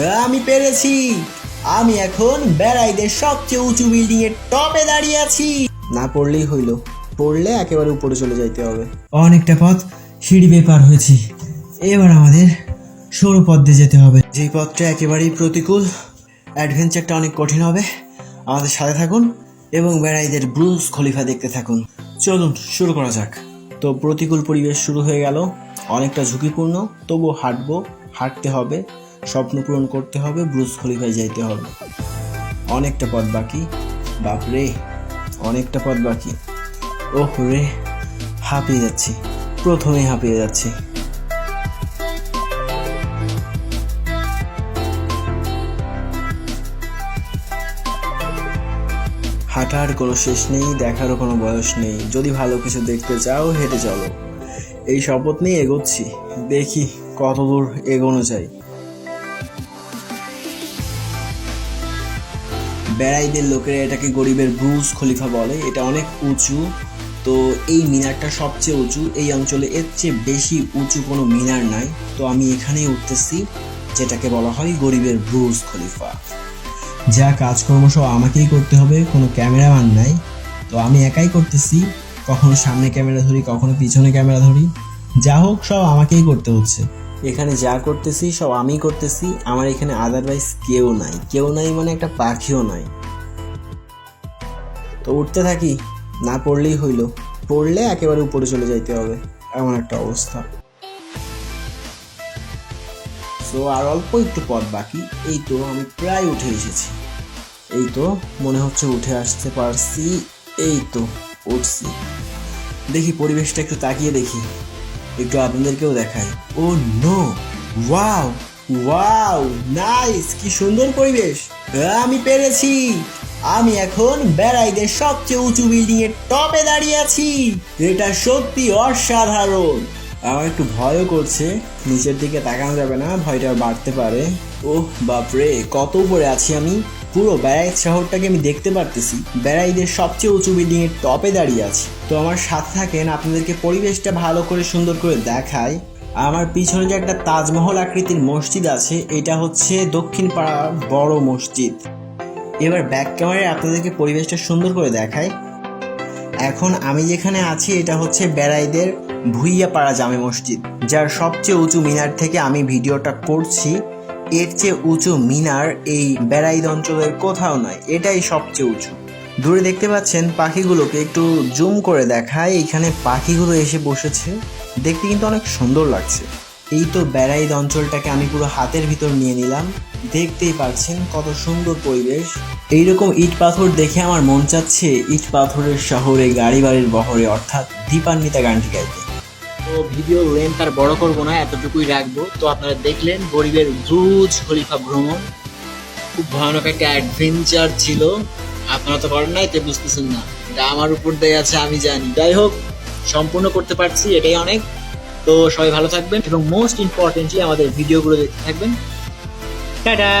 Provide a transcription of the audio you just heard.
আমি পেরেছি। আমি এখন বেড়াইদের সবচেয়ে উঁচু বিল্ডিং এর টপে দাঁড়িয়ে আছি। না পড়লেই হইল। পড়লে একেবারে উপরে চলে যাইতে হবে। অনেকটা পথ সিঁড়ি বেয়ে পার হয়েছি। এবার আমাদের সরু পথ দিয়ে যেতে হবে। যেই পথটা একেবারেই প্রতিকূল অ্যাডভেঞ্চারটা অনেক কঠিন হবে। আমাদের সাথে থাকুন এবং বেড়াইদের ব্রুস খলিফা দেখতে থাকুন। চলুন শুরু করা যাক। তো প্রতিকূল পরিবেশ শুরু হয়ে গেল। অনেকটা ঝুঁকিপূর্ণ তবু হাঁটবো হাঁটতে হবে। স্বপ্ন পূরণ করতে হবে ব্রুস খলিফায় যাইতে হবে। অনেকটা পথ বাকি। বাপরে অনেকটা পথ বাকি। ওহ রে, হাঁপিয়ে যাচ্ছি। প্রথমেই হাঁপিয়ে যাচ্ছি। হাঁটার কোনো শেষ নেই, দেখারও কোনো বয়স নেই। যদি ভালো কিছু দেখতে চাও, হেঁটে চলো। এই শপথ নিয়ে এগোচ্ছি। দেখি কতদূর এগোনো চাই বেড়াইদের লোকেরা এটাকে গরিবের ব্রুজ খলিফা বলে। এটা অনেক উঁচু। তো এই মিনারটা সবচেয়ে উঁচু। এই অঞ্চলে এর চেয়ে বেশি উঁচু কোনো মিনার নাই। তো আমি এখানেই উঠতেছি, যেটাকে বলা হয় গরিবের ব্রুজ খলিফা। যা কাজকর্ম সব আমাকেই করতে হবে, কোনো ক্যামেরাম্যান নাই। তো আমি একাই করতেছি, কখনো সামনে ক্যামেরা ধরি, কখনো পিছনে ক্যামেরা ধরি। যা হোক সব আমাকেই করতে হচ্ছে। এখানে যা করতেছি, সব আমিই করতেছি। আমার এখানে আদারওয়াইজ কেউ নাই। কেউ নাই মানে একটা পাখিও নাই। তো উঠতে থাকি। না পড়লেই হইল। পড়লে একেবারে উপরে চলে যাইতে হবে। এমন একটা অবস্থা। সো আর অল্প একটু পথ বাকি। এই তো আমি প্রায় উঠে এসেছি। এই তো মনে হচ্ছে উঠে আসতে পারছি। এই তো, উঠছি। দেখি পরিবেশটা একটু তাকিয়ে দেখি। একটু আপনাদেরকেও দেখাই। Oh no, wow wow, nice, কি সুন্দর পরিবেশ। আমি পেরেছি। আমি এখন বেড়াইদের সবচেয়ে উঁচু বিল্ডিং এর টপে দাঁড়িয়ে আছি। এটা সত্যি অসাধারণ। আমার একটু ভয়ও করছে। নিচের দিকে তাকানো যাবে না, ভয়টা বাড়তে পারে। ওহ, বাপরে, কত উপরে আছি আমি? পুরো ব্যারাইজ শহরটাকে আমি দেখতে পারতেছি। ব্যারাইদের সবচেয়ে উঁচু বিল্ডিং এর টপে দাঁড়িয়ে আছি। তো আমার সাথে থাকেন, আপনাদেরকে পরিবেশটা ভালো করে সুন্দর করে দেখায় আমার পিছনে যে একটা তাজমহল আকৃতির মসজিদ আছে, এটা হচ্ছে দক্ষিণ পাড়ার বড় মসজিদ। এবার ব্যাক ক্যামেরায় আপনাদেরকে পরিবেশটা সুন্দর করে দেখায় এখন আমি যেখানে আছি, এটা হচ্ছে বেড়াইদের ভুইয়াপাড়া জামে মসজিদ, যার সবচেয়ে উঁচু মিনার থেকে আমি ভিডিওটা করছি। এর চেয়ে উঁচু মিনার এই বেড়াইদ অঞ্চলের কোথাও নয়, এটাই সবচেয়ে উঁচু। দূরে দেখতে পাচ্ছেন পাখিগুলোকে, একটু জুম করে দেখায় এখানে পাখিগুলো এসে বসেছে। দেখতে কিন্তু অনেক সুন্দর লাগছে। এই তো বেড়াইদ অঞ্চলটাকে আমি পুরো হাতের ভিতর নিয়ে নিলাম। দেখতেই পাচ্ছেন কত সুন্দর পরিবেশ। এইরকম ইট পাথর দেখে আমার মন চাচ্ছে, ইট পাথরের শহরে গাড়ি বাড়ির বহরে, অর্থাৎ দীপান্বিতা গানটি গাইতে। তো ভিডিও লেন্থ আর বড় করব না, এতটুকুই রাখব। তো আপনারা দেখলেন গরিবের ব্রুজ খলিফা ভ্রমণ। খুব ভয়ানক একটা অ্যাডভেঞ্চার ছিল। আপনারা তো করেন নাই তাই বুঝতেছেন না। এটা আমার উপর দিয়ে আছে, আমি জানি। যাই হোক, সম্পূর্ণ করতে পারছি, এটাই অনেক। তো সবাই ভালো থাকবেন এবং মোস্ট ইম্পর্টেন্টলি আমাদের ভিডিওগুলো দেখতে থাকবেন। টাটা!